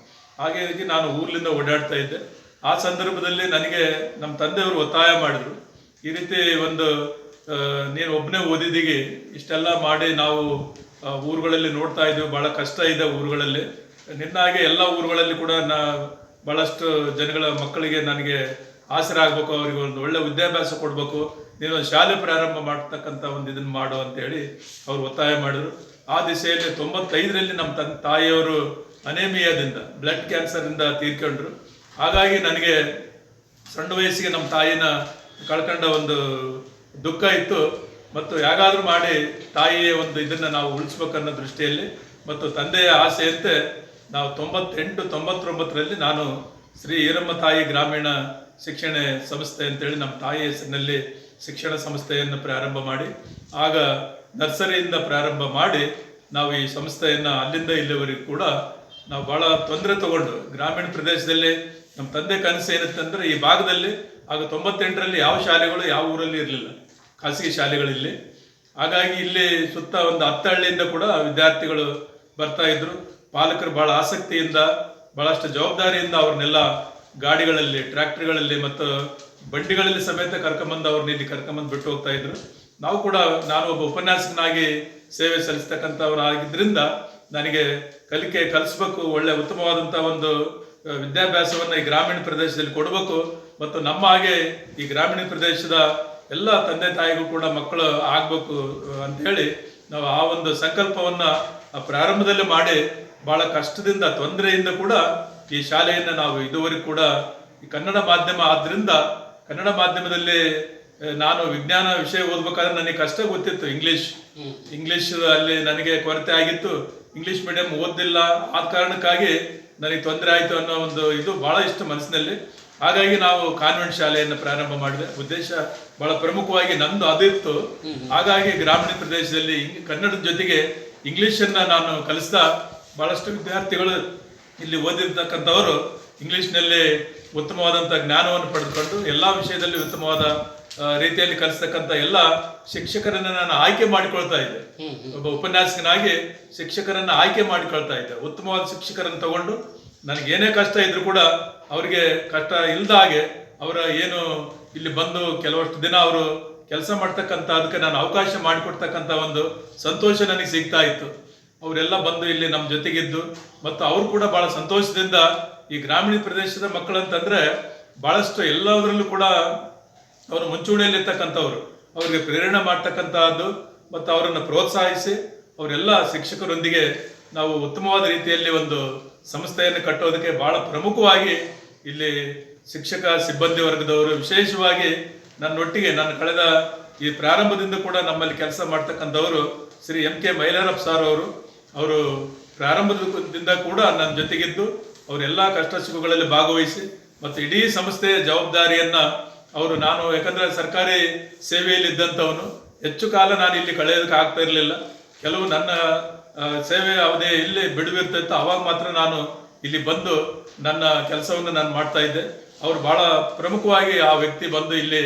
C: ಹಾಗಾಗಿ ನಾನು ಊರ್ಲಿಂದ ಓಡಾಡ್ತಾ ಇದ್ದೆ. ಆ ಸಂದರ್ಭದಲ್ಲಿ ನನಗೆ ನಮ್ಮ ತಂದೆಯವರು ಒತ್ತಾಯ ಮಾಡಿದ್ರು. ಈ ರೀತಿ ಒಂದು ನೀನು ಒಬ್ಬನೇ ಓದಿದ್ದೀಗಿ ಇಷ್ಟೆಲ್ಲ ಮಾಡಿ ನಾವು ಊರುಗಳಲ್ಲಿ ನೋಡ್ತಾ ಇದ್ದೀವಿ, ಭಾಳ ಕಷ್ಟ ಇದೆ ಊರುಗಳಲ್ಲಿ. ನಿನ್ನ ಹಾಗೆ ಎಲ್ಲ ಊರುಗಳಲ್ಲಿ ಕೂಡ ನಾ ಭಾಳಷ್ಟು ಜನಗಳ ಮಕ್ಕಳಿಗೆ ನನಗೆ ಆಸರೆ ಆಗಬೇಕು ಅವರಿಗೆ ಒಂದು ಒಳ್ಳೆ ವಿದ್ಯಾಭ್ಯಾಸ ಕೊಡಬೇಕು ಒಂದು ಶಾಲೆ ಪ್ರಾರಂಭ ಮಾಡ್ತಕ್ಕಂಥ ಒಂದು ಇದನ್ನು ಮಾಡು ಅಂತೇಳಿ ಅವರು ಒತ್ತಾಯ ಮಾಡಿದ್ರು. ಆ ದಿಸೆಯಲ್ಲಿ ತೊಂಬತ್ತೈದರಲ್ಲಿ ನಮ್ಮ ತನ್, ತಾಯಿಯವರು ಅನೇಮಿಯಾದಿಂದ, ಬ್ಲಡ್ ಕ್ಯಾನ್ಸರಿಂದ ತೀರ್ಕೊಂಡ್ರು. ಹಾಗಾಗಿ ನನಗೆ ಸಣ್ಣ ವಯಸ್ಸಿಗೆ ನಮ್ಮ ತಾಯಿನ ಕಳ್ಕೊಂಡ ಒಂದು ದುಃಖ ಇತ್ತು. ಮತ್ತು ಹೇಗಾದರೂ ಮಾಡಿ ತಾಯಿಯ ಒಂದು ಇದನ್ನು ನಾವು ಉಳಿಸ್ಬೇಕನ್ನೋ ದೃಷ್ಟಿಯಲ್ಲಿ ಮತ್ತು ತಂದೆಯ ಆಸೆಯಂತೆ ನಾವು ತೊಂಬತ್ತೆಂಟು, ತೊಂಬತ್ತೊಂಬತ್ತರಲ್ಲಿ ನಾನು ಶ್ರೀ ಈರಮ್ಮ ತಾಯಿ ಗ್ರಾಮೀಣ ಶಿಕ್ಷಣ ಸಂಸ್ಥೆ ಅಂತೇಳಿ ನಮ್ಮ ತಾಯಿ ಹೆಸರಿನಲ್ಲಿ ಶಿಕ್ಷಣ ಸಂಸ್ಥೆಯನ್ನು ಪ್ರಾರಂಭ ಮಾಡಿ, ಆಗ ನರ್ಸರಿಯಿಂದ ಪ್ರಾರಂಭ ಮಾಡಿ ನಾವು ಈ ಸಂಸ್ಥೆಯನ್ನು ಅಲ್ಲಿಂದ ಇಲ್ಲಿವರೆಗೂ ಕೂಡ ನಾವು ಭಾಳ ತೊಂದರೆ ತಗೊಂಡು ಗ್ರಾಮೀಣ ಪ್ರದೇಶದಲ್ಲಿ ನಮ್ಮ ತಂದೆ ಕನಸು ಏನಿತ್ತಂದ್ರೆ ಈ ಭಾಗದಲ್ಲಿ ಆಗ ತೊಂಬತ್ತೆಂಟರಲ್ಲಿ ಯಾವ ಶಾಲೆಗಳು ಯಾವ ಊರಲ್ಲಿ ಇರಲಿಲ್ಲ. ಖಾಸಗಿ ಶಾಲೆಗಳಿಲ್ಲಿ. ಹಾಗಾಗಿ ಇಲ್ಲಿ ಸುತ್ತ ಒಂದು ಹತ್ತು ಹಳ್ಳಿಯಿಂದ ಕೂಡ ವಿದ್ಯಾರ್ಥಿಗಳು ಬರ್ತಾ ಇದ್ರು. ಪಾಲಕರು ಬಹಳ ಆಸಕ್ತಿಯಿಂದ, ಬಹಳಷ್ಟು ಜವಾಬ್ದಾರಿಯಿಂದ ಅವ್ರನ್ನೆಲ್ಲ ಗಾಡಿಗಳಲ್ಲಿ, ಟ್ರ್ಯಾಕ್ಟರ್ಗಳಲ್ಲಿ ಮತ್ತು ಬಂಡಿಗಳಲ್ಲಿ ಸಮೇತ ಕರ್ಕೊಂಬಂದು ಅವ್ರನ್ನ ಇಲ್ಲಿ ಕರ್ಕೊಂಬಂದು ಬಿಟ್ಟು ಹೋಗ್ತಾ ಇದ್ರು. ನಾವು ಕೂಡ, ನಾನು ಒಬ್ಬ ಉಪನ್ಯಾಸಕನಾಗಿ ಸೇವೆ ಸಲ್ಲಿಸ್ತಕ್ಕಂಥವರಾಗಿದ್ದರಿಂದ ನನಗೆ ಕಲಿಕೆ ಕಲಿಸ್ಬೇಕು, ಒಳ್ಳೆ ಉತ್ತಮವಾದಂಥ ಒಂದು ವಿದ್ಯಾಭ್ಯಾಸವನ್ನು ಈ ಗ್ರಾಮೀಣ ಪ್ರದೇಶದಲ್ಲಿ ಕೊಡಬೇಕು. ಮತ್ತು ನಮ್ಮ ಹಾಗೆ ಈ ಗ್ರಾಮೀಣ ಪ್ರದೇಶದ ಎಲ್ಲ ತಂದೆ ತಾಯಿಗೂ ಕೂಡ ಮಕ್ಕಳು ಆಗಬೇಕು ಅಂತ ಹೇಳಿ ನಾವು ಆ ಒಂದು ಸಂಕಲ್ಪವನ್ನ ಪ್ರಾರಂಭದಲ್ಲಿ ಮಾಡಿ ಬಹಳ ಕಷ್ಟದಿಂದ ತೊಂದರೆಯಿಂದ ಕೂಡ ಈ ಶಾಲೆಯನ್ನು ನಾವು ಇದುವರೆಗೂ ಕೂಡ ಈ ಕನ್ನಡ ಮಾಧ್ಯಮ ಆದ್ರಿಂದ ಕನ್ನಡ ಮಾಧ್ಯಮದಲ್ಲಿ ನಾನು ವಿಜ್ಞಾನ ವಿಷಯ ಓದ್ಬೇಕಾದ್ರೆ ನನಗೆ ಕಷ್ಟ ಗೊತ್ತಿತ್ತು. ಇಂಗ್ಲಿಷ್ ಇಂಗ್ಲಿಷ್ ಅಲ್ಲಿ ನನಗೆ ಕೊರತೆ ಆಗಿತ್ತು. ಇಂಗ್ಲಿಷ್ ಮೀಡಿಯಂ ಓದಿಲ್ಲ ಆ ಕಾರಣಕ್ಕಾಗಿ ನನಗೆ ತೊಂದರೆ ಆಯಿತು ಅನ್ನೋ ಒಂದು ಇದು ಬಹಳ ಇಷ್ಟ ಮನಸ್ಸಿನಲ್ಲಿ. ಹಾಗಾಗಿ ನಾವು ಕಾನ್ವೆಂಟ್ ಶಾಲೆಯನ್ನು ಪ್ರಾರಂಭ ಮಾಡಿದೆ. ಉದ್ದೇಶ ಬಹಳ ಪ್ರಮುಖವಾಗಿ ನಂದು ಅದಿತ್ತು ಹಾಗಾಗಿ ಗ್ರಾಮೀಣ ಪ್ರದೇಶದಲ್ಲಿ ಕನ್ನಡದ ಜೊತೆಗೆ ಇಂಗ್ಲಿಷನ್ನ ನಾನು ಕಲಿಸ್ತಾ ಭಾಳಷ್ಟು ವಿದ್ಯಾರ್ಥಿಗಳು ಇಲ್ಲಿ ಓದಿರ್ತಕ್ಕಂಥವರು ಇಂಗ್ಲೀಷ್ನಲ್ಲಿ ಉತ್ತಮವಾದಂಥ ಜ್ಞಾನವನ್ನು ಪಡೆದುಕೊಂಡು ಎಲ್ಲ ವಿಷಯದಲ್ಲಿ ಉತ್ತಮವಾದ ರೀತಿಯಲ್ಲಿ ಕಲಿಸ್ತಕ್ಕಂಥ ಎಲ್ಲ ಶಿಕ್ಷಕರನ್ನ ನಾನು ಆಯ್ಕೆ ಮಾಡಿಕೊಳ್ತಾ ಇದ್ದೆ. ಒಬ್ಬ ಉಪನ್ಯಾಸಕನಾಗಿ ಶಿಕ್ಷಕರನ್ನ ಆಯ್ಕೆ ಮಾಡಿಕೊಳ್ತಾ ಇದ್ದೆ. ಉತ್ತಮವಾದ ಶಿಕ್ಷಕರನ್ನು ತಗೊಂಡು ನನಗೇನೇ ಕಷ್ಟ ಇದ್ರೂ ಕೂಡ ಅವರಿಗೆ ಕಷ್ಟ ಇಲ್ಲದ ಹಾಗೆ ಅವರ ಏನು ಇಲ್ಲಿ ಬಂದು ಕೆಲವಷ್ಟು ದಿನ ಅವರು ಕೆಲಸ ಮಾಡ್ತಕ್ಕಂಥ ಅದಕ್ಕೆ ನಾನು ಅವಕಾಶ ಮಾಡಿಕೊಡ್ತಕ್ಕಂಥ ಒಂದು ಸಂತೋಷ ನನಗೆ ಸಿಗ್ತಾ ಇತ್ತು. ಅವರೆಲ್ಲ ಬಂದು ಇಲ್ಲಿ ನಮ್ಮ ಜೊತೆಗಿದ್ದು ಮತ್ತು ಅವರು ಕೂಡ ಭಾಳ ಸಂತೋಷದಿಂದ ಈ ಗ್ರಾಮೀಣ ಪ್ರದೇಶದ ಮಕ್ಕಳಂತಂದರೆ ಬಹಳಷ್ಟು ಎಲ್ಲದರಲ್ಲೂ ಕೂಡ ಅವರು ಮುಂಚೂಣಿಯಲ್ಲಿರ್ತಕ್ಕಂಥವ್ರು. ಅವರಿಗೆ ಪ್ರೇರಣೆ ಮಾಡ್ತಕ್ಕಂಥದ್ದು ಮತ್ತು ಅವರನ್ನು ಪ್ರೋತ್ಸಾಹಿಸಿ ಅವರೆಲ್ಲ ಶಿಕ್ಷಕರೊಂದಿಗೆ ನಾವು ಉತ್ತಮವಾದ ರೀತಿಯಲ್ಲಿ ಒಂದು ಸಂಸ್ಥೆಯನ್ನು ಕಟ್ಟೋದಕ್ಕೆ ಭಾಳ ಪ್ರಮುಖವಾಗಿ ಇಲ್ಲಿ ಶಿಕ್ಷಕ ಸಿಬ್ಬಂದಿ ವರ್ಗದವರು ವಿಶೇಷವಾಗಿ ನನ್ನೊಟ್ಟಿಗೆ ನಾನು ಕಳೆದ ಈ ಪ್ರಾರಂಭದಿಂದ ಕೂಡ ನಮ್ಮಲ್ಲಿ ಕೆಲಸ ಮಾಡ್ತಕ್ಕಂಥವರು Shri M K Mailarappa sir ಅವರು. ಅವರು ಪ್ರಾರಂಭದಿಂದ ಕೂಡ ನನ್ನ ಜೊತೆಗಿದ್ದು ಅವರೆಲ್ಲ ಕಷ್ಟ ಸುಖಗಳಲ್ಲಿ ಭಾಗವಹಿಸಿ ಮತ್ತು ಇಡೀ ಸಂಸ್ಥೆಯ ಜವಾಬ್ದಾರಿಯನ್ನು ಅವರು ನಾನು, ಯಾಕಂದರೆ ಸರ್ಕಾರಿ ಸೇವೆಯಲ್ಲಿ ಇದ್ದಂಥವನು ಹೆಚ್ಚು ಕಾಲ ನಾನು ಇಲ್ಲಿ ಕಳೆಯೋದಕ್ಕೆ ಆಗ್ತಾ ಇರಲಿಲ್ಲ. ಕೆಲವು ನನ್ನ ಸೇವೆ ಅವಧಿ ಇಲ್ಲಿ ಬಿಡುವಿರ್ತಿತ್ತು ಅವಾಗ ಮಾತ್ರ ನಾನು ಇಲ್ಲಿ ಬಂದು ನನ್ನ ಕೆಲಸವನ್ನು ನಾನು ಮಾಡ್ತಾ ಇದ್ದೆ. ಅವರು ಭಾಳ ಪ್ರಮುಖವಾಗಿ ಆ ವ್ಯಕ್ತಿ ಬಂದು ಇಲ್ಲಿ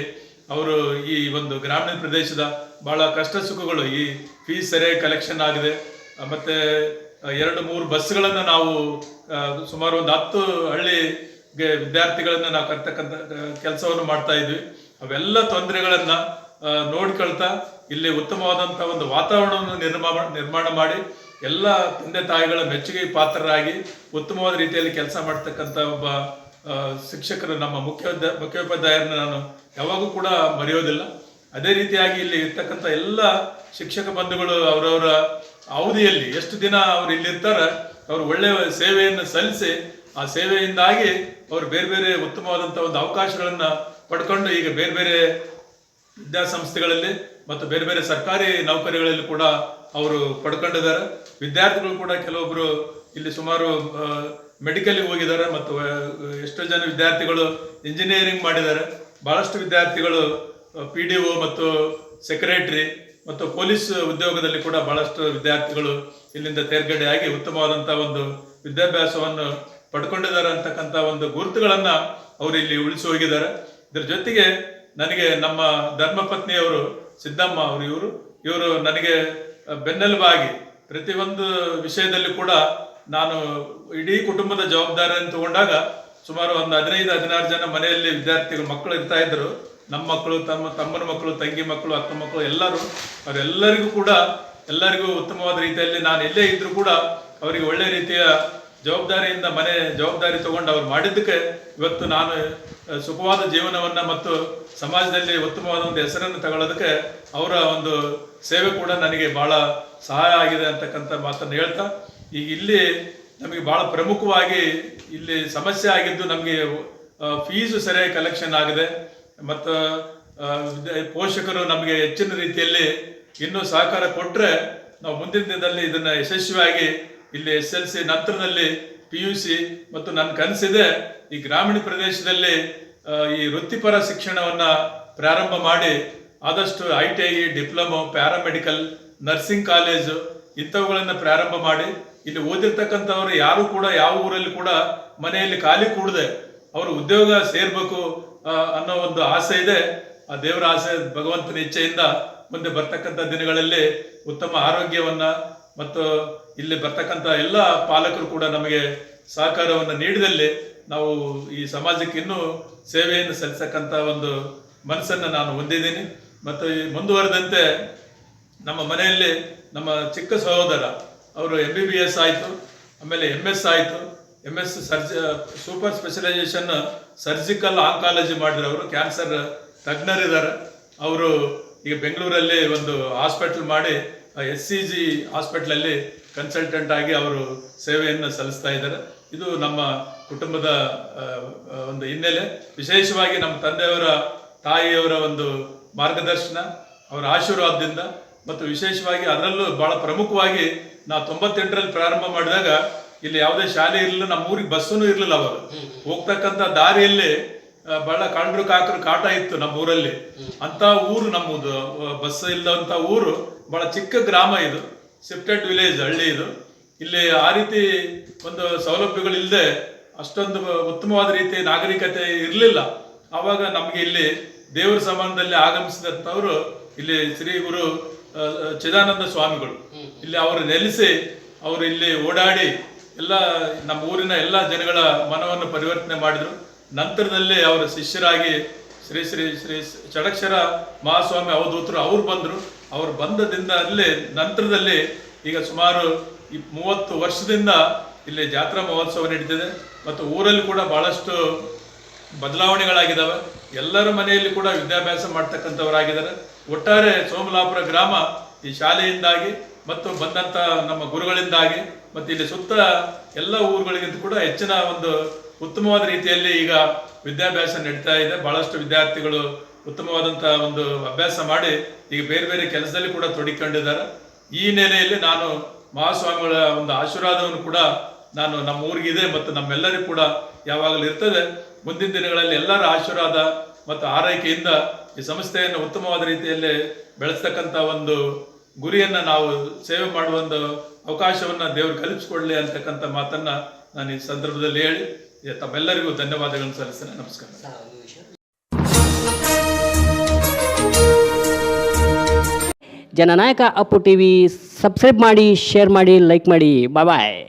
C: ಅವರು ಈ ಒಂದು ಗ್ರಾಮೀಣ ಪ್ರದೇಶದ ಬಹಳ ಕಷ್ಟ ಸುಖಗಳು, ಈ ಫೀಸ್ ಸರಿಯಾಗಿ ಕಲೆಕ್ಷನ್ ಆಗಿದೆ. ಮತ್ತೆ ಎರಡು ಮೂರು ಬಸ್ಗಳನ್ನು ನಾವು ಸುಮಾರು ಒಂದು ಹತ್ತು ಹಳ್ಳಿಗೆ ವಿದ್ಯಾರ್ಥಿಗಳನ್ನು ನಾವು ಕರ್ತಕ್ಕಂಥ ಕೆಲಸವನ್ನು ಮಾಡ್ತಾ ಇದ್ವಿ. ಅವೆಲ್ಲ ತೊಂದರೆಗಳನ್ನು ನೋಡ್ಕೊಳ್ತಾ ಇಲ್ಲಿ ಉತ್ತಮವಾದಂಥ ಒಂದು ವಾತಾವರಣವನ್ನು ನಿರ್ಮಾಣ ನಿರ್ಮಾಣ ಮಾಡಿ ಎಲ್ಲ ತಂದೆ ತಾಯಿಗಳ ಮೆಚ್ಚುಗೆ ಪಾತ್ರರಾಗಿ ಉತ್ತಮವಾದ ರೀತಿಯಲ್ಲಿ ಕೆಲಸ ಮಾಡ್ತಕ್ಕಂಥ ಒಬ್ಬ ಶಿಕ್ಷಕರು ನಮ್ಮ ಮುಖ್ಯ ಮುಖ್ಯೋಪಾಧ್ಯಾಯರನ್ನ ನಾನು ಯಾವಾಗೂ ಕೂಡ ಮರೆಯೋದಿಲ್ಲ. ಅದೇ ರೀತಿಯಾಗಿ ಇಲ್ಲಿ ಇರ್ತಕ್ಕಂಥ ಎಲ್ಲ ಶಿಕ್ಷಕ ಬಂಧುಗಳು ಅವರವರ ಅವಧಿಯಲ್ಲಿ ಎಷ್ಟು ದಿನ ಅವ್ರು ಇಲ್ಲಿರ್ತಾರೆ ಅವರು ಒಳ್ಳೆಯ ಸೇವೆಯನ್ನು ಸಲ್ಲಿಸಿ ಆ ಸೇವೆಯಿಂದಾಗಿ ಅವರು ಬೇರೆ ಬೇರೆ ಉತ್ತಮವಾದಂಥ ಒಂದು ಅವಕಾಶಗಳನ್ನು ಪಡ್ಕೊಂಡು ಈಗ ಬೇರೆ ಬೇರೆ ವಿದ್ಯಾಸಂಸ್ಥೆಗಳಲ್ಲಿ ಮತ್ತು ಬೇರೆ ಬೇರೆ ಸರ್ಕಾರಿ ನೌಕರಿಗಳಲ್ಲಿ ಕೂಡ ಅವರು ಪಡ್ಕೊಂಡಿದ್ದಾರೆ. ವಿದ್ಯಾರ್ಥಿಗಳು ಕೂಡ ಕೆಲವೊಬ್ಬರು ಇಲ್ಲಿ ಸುಮಾರು ಮೆಡಿಕಲ್ಗೆ ಹೋಗಿದ್ದಾರೆ ಮತ್ತು ಎಷ್ಟೋ ಜನ ವಿದ್ಯಾರ್ಥಿಗಳು ಇಂಜಿನಿಯರಿಂಗ್ ಮಾಡಿದ್ದಾರೆ. ಭಾಳಷ್ಟು ವಿದ್ಯಾರ್ಥಿಗಳು ಪಿ ಡಿ ಒ ಮತ್ತು ಸೆಕ್ರೆಟ್ರಿ ಮತ್ತು ಪೊಲೀಸ್ ಉದ್ಯೋಗದಲ್ಲಿ ಕೂಡ ಭಾಳಷ್ಟು ವಿದ್ಯಾರ್ಥಿಗಳು ಇಲ್ಲಿಂದ ತೇರ್ಗಡೆಯಾಗಿ ಉತ್ತಮವಾದಂಥ ಒಂದು ವಿದ್ಯಾಭ್ಯಾಸವನ್ನು ಪಡ್ಕೊಂಡಿದ್ದಾರೆ ಅಂತಕ್ಕಂಥ ಒಂದು ಗುರುತುಗಳನ್ನು ಅವರು ಇಲ್ಲಿ ಉಳಿಸಿ ಹೋಗಿದ್ದಾರೆ. ಇದ್ರ ಜೊತೆಗೆ ನನಗೆ ನಮ್ಮ ಧರ್ಮಪತ್ನಿಯವರು ಸಿದ್ದಮ್ಮ ಅವರು ಇವರು ಇವರು ನನಗೆ ಬೆನ್ನೆಲುಬಾಗಿ ಪ್ರತಿಯೊಂದು ವಿಷಯದಲ್ಲಿ ಕೂಡ ನಾನು ಇಡೀ ಕುಟುಂಬದ ಜವಾಬ್ದಾರಿಯನ್ನು ತಗೊಂಡಾಗ ಸುಮಾರು ಒಂದು ಹದಿನೈದು, ಹದಿನಾರು ಜನ ಮನೆಯಲ್ಲಿ ವಿದ್ಯಾರ್ಥಿಗಳು ಮಕ್ಕಳು ಇರ್ತಾ ಇದ್ರು. ನಮ್ಮ ಮಕ್ಕಳು, ತಮ್ಮ ತಮ್ಮನ ಮಕ್ಕಳು, ತಂಗಿ ಮಕ್ಕಳು, ಅಕ್ಕ ಮಕ್ಕಳು ಎಲ್ಲರೂ, ಅವರೆಲ್ಲರಿಗೂ ಕೂಡ ಎಲ್ಲರಿಗೂ ಉತ್ತಮವಾದ ರೀತಿಯಲ್ಲಿ ನಾನು ಎಲ್ಲೇ ಇದ್ದರೂ ಕೂಡ ಅವರಿಗೆ ಒಳ್ಳೆ ರೀತಿಯ ಜವಾಬ್ದಾರಿಯಿಂದ ಮನೆ ಜವಾಬ್ದಾರಿ ತಗೊಂಡು ಅವ್ರು ಮಾಡಿದ್ದಕ್ಕೆ ಇವತ್ತು ನಾನು ಸುಖವಾದ ಜೀವನವನ್ನ ಮತ್ತು ಸಮಾಜದಲ್ಲಿ ಉತ್ತಮವಾದ ಒಂದು ಹೆಸರನ್ನು ತಗೊಳ್ಳೋದಕ್ಕೆ ಅವರ ಒಂದು ಸೇವೆ ಕೂಡ ನನಗೆ ಬಹಳ ಸಹಾಯ ಆಗಿದೆ ಅಂತಕ್ಕಂಥ ಮಾತನ್ನು ಹೇಳ್ತಾ ಈಗ ಇಲ್ಲಿ ನಮಗೆ ಬಹಳ ಪ್ರಮುಖವಾಗಿ ಇಲ್ಲಿ ಸಮಸ್ಯೆ ಆಗಿದ್ದು ನಮಗೆ ಫೀಸು ಸರಿಯಾಗಿ ಕಲೆಕ್ಷನ್ ಆಗಿದೆ. ಮತ್ತು ಪೋಷಕರು ನಮಗೆ ಹೆಚ್ಚಿನ ರೀತಿಯಲ್ಲಿ ಇನ್ನೂ ಸಹಕಾರ ಕೊಟ್ಟರೆ ನಾವು ಮುಂದಿನ ದಿನದಲ್ಲಿ ಇದನ್ನು ಯಶಸ್ವಿಯಾಗಿ ಇಲ್ಲಿ ಎಸ್ ಎಲ್ ಸಿ ನಂತರದಲ್ಲಿ ಪಿ ಯು ಸಿ ಮತ್ತು ನನ್ನ ಕನಸಿದೆ ಈ ಗ್ರಾಮೀಣ ಪ್ರದೇಶದಲ್ಲಿ ಈ ವೃತ್ತಿಪರ ಶಿಕ್ಷಣವನ್ನು ಪ್ರಾರಂಭ ಮಾಡಿ ಆದಷ್ಟು I T I diploma, paramedical, nursing college ಇಂಥವುಗಳನ್ನು ಪ್ರಾರಂಭ ಮಾಡಿ ಇಲ್ಲಿ ಓದಿರ್ತಕ್ಕಂಥವ್ರು ಯಾರು ಕೂಡ ಯಾವ ಊರಲ್ಲಿ ಕೂಡ ಮನೆಯಲ್ಲಿ ಖಾಲಿ ಕೂಡದೆ ಅವರು ಉದ್ಯೋಗ ಸೇರ್ಬೇಕು ಅನ್ನೋ ಒಂದು ಆಸೆ ಇದೆ. ಆ ದೇವರ ಆಸೆ, ಭಗವಂತನ ಇಚ್ಛೆಯಿಂದ ಮುಂದೆ ಬರ್ತಕ್ಕಂಥ ದಿನಗಳಲ್ಲಿ ಉತ್ತಮ ಆರೋಗ್ಯವನ್ನ ಮತ್ತು ಇಲ್ಲಿ ಬರ್ತಕ್ಕಂಥ ಎಲ್ಲ ಪಾಲಕರು ಕೂಡ ನಮಗೆ ಸಹಕಾರವನ್ನು ನೀಡಿದಲ್ಲಿ ನಾವು ಈ ಸಮಾಜಕ್ಕೆ ಇನ್ನೂ ಸೇವೆಯನ್ನು ಸಲ್ಲಿಸಕ್ಕಂಥ ಒಂದು ಮನಸ್ಸನ್ನು ನಾನು ಹೊಂದಿದ್ದೀನಿ. ಮತ್ತು ಈ ಮುಂದುವರೆದಂತೆ ನಮ್ಮ ಮನೆಯಲ್ಲಿ ನಮ್ಮ ಚಿಕ್ಕ ಸಹೋದರ ಅವರು ಎಂ ಬಿ ಬಿ ಎಸ್ ಆಯಿತು, ಆಮೇಲೆ ಎಂ ಎಸ್ ಆಯಿತು. ಎಂ ಎಸ್ ಸರ್ಜ ಸೂಪರ್ ಸ್ಪೆಷಲೈಸೇಷನ್ ಸರ್ಜಿಕಲ್ ಆಂಕಾಲಜಿ ಮಾಡಿದ್ರು ಅವರು ಕ್ಯಾನ್ಸರ್ ತಜ್ಞರಿದ್ದಾರೆ. ಅವರು ಈಗ ಬೆಂಗಳೂರಲ್ಲಿ ಒಂದು ಹಾಸ್ಪಿಟ್ಲ್ ಮಾಡಿ ಎಸ್ ಸಿ ಜಿ ಹಾಸ್ಪಿಟ್ಲಲ್ಲಿ ಕನ್ಸಲ್ಟೆಂಟ್ ಆಗಿ ಅವರು ಸೇವೆಯನ್ನು ಸಲ್ಲಿಸ್ತಾ ಇದ್ದಾರೆ. ಇದು ನಮ್ಮ ಕುಟುಂಬದ ಒಂದು ಹಿನ್ನೆಲೆ. ವಿಶೇಷವಾಗಿ ನಮ್ಮ ತಂದೆಯವರ, ತಾಯಿಯವರ ಒಂದು ಮಾರ್ಗದರ್ಶನ, ಅವರ ಆಶೀರ್ವಾದದಿಂದ. ಮತ್ತು ವಿಶೇಷವಾಗಿ ಅದರಲ್ಲೂ ಭಾಳ ಪ್ರಮುಖವಾಗಿ ನಾವು ತೊಂಬತ್ತೆಂಟರಲ್ಲಿ ಪ್ರಾರಂಭ ಮಾಡಿದಾಗ ಇಲ್ಲಿ ಯಾವುದೇ ಶಾಲೆ ಇರಲಿಲ್ಲ ನಮ್ಮ ಊರಿಗೆ ಬಸ್ಸೂ ಇರಲಿಲ್ಲ ಅವಾಗ. ಹೋಗ್ತಕ್ಕಂಥ ದಾರಿಯಲ್ಲಿ ಬಹಳ ಕಾಂಡ್ರು ಕಾಕರು ಕಾಟ ಇತ್ತು ನಮ್ಮ ಊರಲ್ಲಿ. ಅಂತ ಊರು ನಮ್ಮದು ಬಸ್ ಇಲ್ಲದಂತ ಊರು ಬಹಳ ಚಿಕ್ಕ ಗ್ರಾಮ ಇದು ಸಿಫ್ಟೆಡ್ ವಿಲೇಜ್ ಹಳ್ಳಿ ಇದು. ಇಲ್ಲಿ ಆ ರೀತಿ ಒಂದು ಸೌಲಭ್ಯಗಳಿಲ್ಲದೆ ಅಷ್ಟೊಂದು ಉತ್ತಮವಾದ ರೀತಿ ನಾಗರಿಕತೆ ಇರಲಿಲ್ಲ. ಆವಾಗ ನಮಗೆ ಇಲ್ಲಿ ದೇವರ ಸಮಾನದಲ್ಲಿ ಆಗಮಿಸಿದಂಥವರು ಇಲ್ಲಿ ಶ್ರೀ ಗುರು ಚಿದಾನಂದ ಸ್ವಾಮಿಗಳು. ಇಲ್ಲಿ ಅವರು ನೆಲೆಸಿ, ಅವರು ಇಲ್ಲಿ ಓಡಾಡಿ ಎಲ್ಲ ನಮ್ಮ ಊರಿನ ಎಲ್ಲ ಜನಗಳ ಮನವನ್ನು ಪರಿವರ್ತನೆ ಮಾಡಿದ್ರು. ನಂತರದಲ್ಲಿ ಅವರ ಶಿಷ್ಯರಾಗಿ ಶ್ರೀ ಶ್ರೀ ಶ್ರೀ ಷಡಕ್ಷರ ಮಹಾಸ್ವಾಮಿ ಅವಧೂತರು ಅವ್ರು ಬಂದರು. ಅವ್ರು ಬಂದದಿಂದ ಅಲ್ಲಿ ನಂತರದಲ್ಲಿ ಈಗ ಸುಮಾರು ಮೂವತ್ತು ವರ್ಷದಿಂದ ಇಲ್ಲಿ ಜಾತ್ರಾ ಮಹೋತ್ಸವ ನಡೀತಿದೆ. ಮತ್ತು ಊರಲ್ಲಿ ಕೂಡ ಬಹಳಷ್ಟು ಬದಲಾವಣೆಗಳಾಗಿದ್ದಾವೆ ಎಲ್ಲರ ಮನೆಯಲ್ಲಿ ಕೂಡ ವಿದ್ಯಾಭ್ಯಾಸ ಮಾಡ್ತಕ್ಕಂಥವರಾಗಿದ್ದಾರೆ. ಒಟ್ಟಾರೆ ಸೋಮಲಾಪುರ ಗ್ರಾಮ ಈ ಶಾಲೆಯಿಂದಾಗಿ ಮತ್ತು ಬಂದಂಥ ನಮ್ಮ ಗುರುಗಳಿಂದಾಗಿ ಮತ್ತು ಇಲ್ಲಿ ಸುತ್ತ ಎಲ್ಲ ಊರುಗಳಿಗಿಂತ ಕೂಡ ಹೆಚ್ಚಿನ ಒಂದು ಉತ್ತಮವಾದ ರೀತಿಯಲ್ಲಿ ಈಗ ವಿದ್ಯಾಭ್ಯಾಸ ನಡೀತಾ ಇದೆ. ಬಹಳಷ್ಟು ವಿದ್ಯಾರ್ಥಿಗಳು ಉತ್ತಮವಾದಂಥ ಒಂದು ಅಭ್ಯಾಸ ಮಾಡಿ ಈಗ ಬೇರೆ ಬೇರೆ ಕೆಲಸದಲ್ಲಿ ಕೂಡ ತೊಡಿಕೊಂಡಿದ್ದಾರೆ ಈ ನೆಲೆಯಲ್ಲಿ ನಾನು ಮಹಾಸ್ವಾಮಿಗಳ ಒಂದು ಆಶೀರ್ವಾದವನ್ನು ಕೂಡ ನಾನು ನಮ್ಮ ಊರಿಗಿದೆ ಮತ್ತು ನಮ್ಮೆಲ್ಲರಿಗೂ ಕೂಡ ಯಾವಾಗಲೂ ಇರ್ತದೆ. ಮುಂದಿನ ದಿನಗಳಲ್ಲಿ ಎಲ್ಲರ ಆಶೀರ್ವಾದ ಮತ್ತು ಆರೈಕೆಯಿಂದ ಈ ಸಂಸ್ಥೆಯನ್ನು ಉತ್ತಮವಾದ ರೀತಿಯಲ್ಲಿ ಬೆಳೆಸ್ತಕ್ಕಂಥ ಒಂದು ಗುರಿಯನ್ನು ನಾವು ಸೇವೆ ಮಾಡುವ ಒಂದು ಅವಕಾಶವನ್ನು ದೇವರು ಕಲ್ಪಿಸಿಕೊಡ್ಲಿ ಅಂತಕ್ಕಂಥ ಮಾತನ್ನ ನಾನು ಈ ಸಂದರ್ಭದಲ್ಲಿ ಹೇಳಿ ತಮ್ಮೆಲ್ಲರಿಗೂ ಧನ್ಯವಾದಗಳನ್ನು ಸಲ್ಲಿಸ್ತೇನೆ. ನಮಸ್ಕಾರ.
I: Jananayaka Appu T V subscribe ಮಾಡಿ, ಶೇರ್ ಮಾಡಿ, ಲೈಕ್ ಮಾಡಿ. ಬಾಯ್.